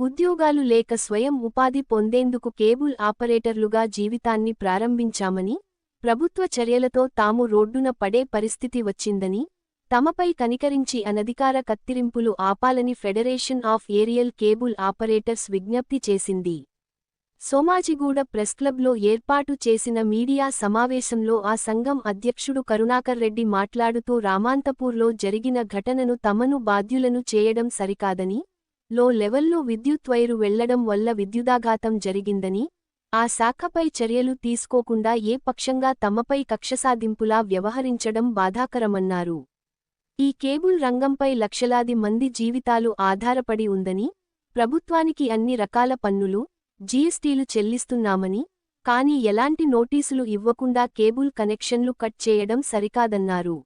ఉద్యోగాలు లేక స్వయం ఉపాధి పొందేందుకు కేబుల్ ఆపరేటర్లుగా జీవితాన్ని ప్రారంభించామని ప్రభుత్వ చర్యలతో తాము రోడ్డున పడే పరిస్థితి వచ్చిందని తమపై కనికరించి అనధికార కత్తిరింపులు ఆపాలని federation of aerial cable operators విజ్ఞప్తి చేసింది. సోమాజిగూడ ప్రెస్క్లబ్లో ఏర్పాటు చేసిన మీడియా సమావేశంలో ఆ సంఘం అధ్యక్షుడు కరుణాకర్ రెడ్డి మాట్లాడుతూ రామాంతపూర్లో జరిగిన ఘటనను తమను బాధ్యులను చేయడం సరికాదని లో లెవెల్లో విద్యుత్ వైరు వెళ్ళడం వల్ల విద్యుదాఘాతం జరిగిందని ఆ శాఖపై చర్యలు తీసుకోకుండా ఏ పక్షంగా తమపై కక్షసాధింపులా వ్యవహరించడం బాధాకరమన్నారు. ఈ కేబుల్ రంగంపై లక్షలాది మంది జీవితాలు ఆధారపడి ఉందని ప్రభుత్వానికి అన్ని రకాల పన్నులు జీఎస్టీలు చెల్లిస్తున్నామని కాని ఎలాంటి నోటీసులు ఇవ్వకుండా కేబుల్ కనెక్షన్లు కట్ చేయడం సరికాదన్నారు.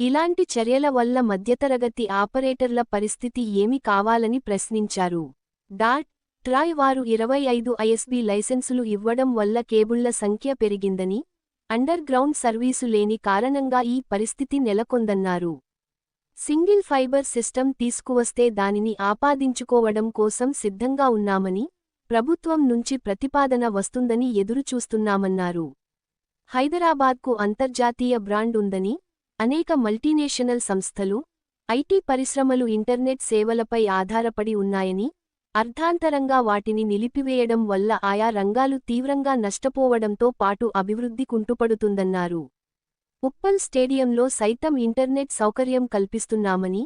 ఇలాంటి చర్యల వల్ల మధ్యతరగతి ఆపరేటర్ల పరిస్థితి ఏమి కావాలని ప్రశ్నించారు. డాట్ ట్రాయ్ వారు ఇరవై ఐదు ఐఎస్బీ లైసెన్సులు ఇవ్వడం వల్ల కేబుళ్ళ సంఖ్య పెరిగిందని అండర్ గ్రౌండ్ సర్వీసు లేని కారణంగా ఈ పరిస్థితి నెలకొందన్నారు. సింగిల్ ఫైబర్ సిస్టమ్ తీసుకువస్తే దానిని ఆపాదించుకోవడం కోసం సిద్ధంగా ఉన్నామని ప్రభుత్వం నుంచి ప్రతిపాదన వస్తుందని ఎదురుచూస్తున్నామన్నారు. హైదరాబాద్కు అంతర్జాతీయ బ్రాండ్ ఉందని అనేక మల్టీనేషనల్ సంస్థలు ఐటీ పరిశ్రమలు ఇంటర్నెట్ సేవలపై ఆధారపడి ఉన్నాయని అర్ధాంతరంగా వాటిని నిలిపివేయడం వల్ల ఆయా రంగాలు తీవ్రంగా నష్టపోవడంతో పాటు అభివృద్ధి కుంటుపడుతుందన్నారు. ఉప్పల్ స్టేడియంలో సైతం ఇంటర్నెట్ సౌకర్యం కల్పిస్తున్నామని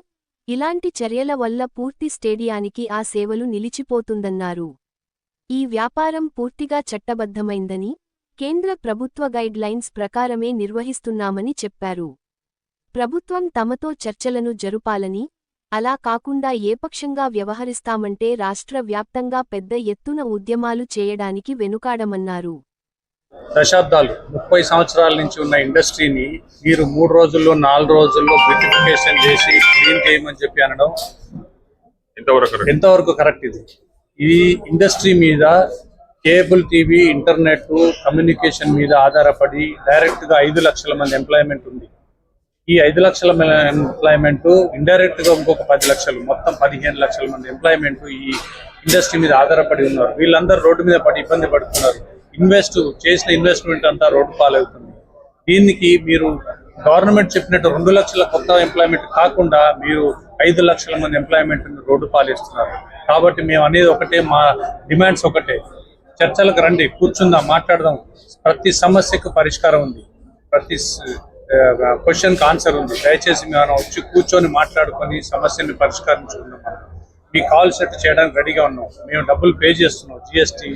ఇలాంటి చర్యల వల్ల పూర్తి స్టేడియానికి ఆ సేవలు నిలిచిపోతుందన్నారు. ఈ వ్యాపారం పూర్తిగా చట్టబద్ధమైందని కేంద్ర ప్రభుత్వ గైడ్లైన్స్ ప్రకారమే నిర్వహిస్తున్నామని చెప్పారు. ప్రభుత్వం తమతో చర్చలను జరుపాలని అలా కాకుండా ఏపక్షంగా వ్యవహరిస్తామంటే రాష్ట్ర వ్యాప్తంగా పెద్ద ఎత్తున ఉద్యమాలు చేయడానికి వెనుకాడమన్నారు. దశాబ్దాలు ముప్పై సంవత్సరాల నుంచి ఉన్న ఇండస్ట్రీని మీరు మూడు రోజుల్లో నాలుగు రోజుల్లో బ్యూటిఫికేషన్ చేసి క్లీన్ చేయమని చెప్పి అనడం ఎంతవరకు ఎంతవరకు కరెక్ట్ ఇది? ఈ ఇండస్ట్రీ మీద కేబుల్ టీవీ ఇంటర్నెట్ కమ్యూనికేషన్ మీద ఆధారపడి డైరెక్ట్గా ఐదు లక్షల మంది ఎంప్లాయ్మెంట్ ఉంది. ఈ ఐదు లక్షల ఎంప్లాయ్మెంట్ ఇండైరెక్ట్గా ఇంకొక పది లక్షలు మొత్తం పదిహేను లక్షల మంది ఎంప్లాయ్మెంట్ ఈ ఇండస్ట్రీ మీద ఆధారపడి ఉన్నారు. వీళ్ళందరూ రోడ్డు మీద పడి ఇబ్బంది పడుతున్నారు. ఇన్వెస్ట్ చేసిన ఇన్వెస్ట్మెంట్ అంతా రోడ్డు పాలవుతుంది. దీనికి మీరు గవర్నమెంట్ చెప్పినట్టు రెండు లక్షల కొత్త ఎంప్లాయ్మెంట్ కాకుండా మీరు ఐదు లక్షల మంది ఎంప్లాయ్మెంట్ రోడ్డు పాలిస్తున్నారు. కాబట్టి మేము అనేది ఒకటే మా డిమాండ్స్ ఒకటే. చర్చలకు రండి కూర్చుందాం మాట్లాడదాం. ప్రతి సమస్యకు పరిష్కారం ఉంది. ప్రతి క్వశ్చన్కి ఆన్సర్ ఉంది. దయచేసి మేము వచ్చి కూర్చొని మాట్లాడుకొని సమస్యని పరిష్కరించుకుందాం మనం. మీకు కావాల్సినట్టు చేయడానికి రెడీగా ఉన్నాం. మేము డబ్బులు పే చేస్తున్నాం. జిఎస్టీ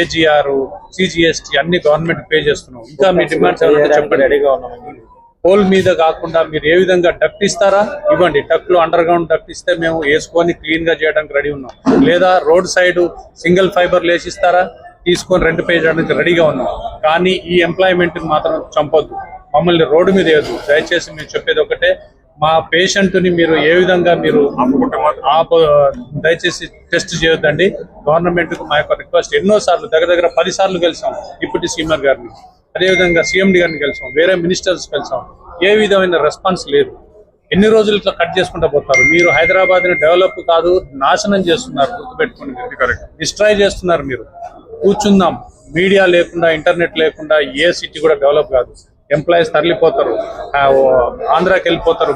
ఏజిఆర్ సిజిఎస్టీ అన్ని గవర్నమెంట్ పే చేస్తున్నాం. ఇంకా మీ డిమాండ్స్ ఏమైనా చెప్పండి. రెడీగా ఉన్నాం. పోల్ మీద కాకుండా మీరు ఏ విధంగా డక్ట్ ఇస్తారా? ఇవ్వండి. డక్ట్లో అండర్ గ్రౌండ్ డక్ట్ ఇస్తే మేము వేసుకొని క్లీన్గా చేయడానికి రెడీ ఉన్నాం. లేదా రోడ్ సైడ్ సింగిల్ ఫైబర్ లేసి ఇస్తారా తీసుకొని రెంట్ పే చేయడానికి రెడీగా ఉన్నాం. కానీ ఈ ఎంప్లాయ్మెంట్ మాత్రం చంపొద్దు. మమ్మల్ని రోడ్డు మీద వేయద్దు. దయచేసి మీరు చెప్పేది ఒకటే మా పేషెంట్ని మీరు ఏ విధంగా మీరు దయచేసి టెస్ట్ చేయొద్దండి. గవర్నమెంట్కు మా యొక్క రిక్వెస్ట్ ఎన్నో సార్లు దగ్గర దగ్గర పది సార్లు కలిసాం డిప్యూటీ సీఎం గారిని. అదేవిధంగా సీఎండి గారిని కలిసాం వేరే మినిస్టర్స్ కలిసాం ఏ విధమైన రెస్పాన్స్ లేదు. ఎన్ని రోజులు ఇట్లా కట్ చేసుకుంటూ పోతారు? మీరు హైదరాబాద్ని డెవలప్ కాదు నాశనం చేస్తున్నారు గుర్తుపెట్టుకోండి. మీరు కరెక్ట్. డిస్ట్రాయ్ చేస్తున్నారు మీరు. కూర్చుందాం. మీడియా లేకుండా ఇంటర్నెట్ లేకుండా ఏ సిటీ కూడా డెవలప్ కాదు. ఎంప్లాయీస్ తరలిపోతారు. ఆంధ్రాకి వెళ్ళిపోతారు.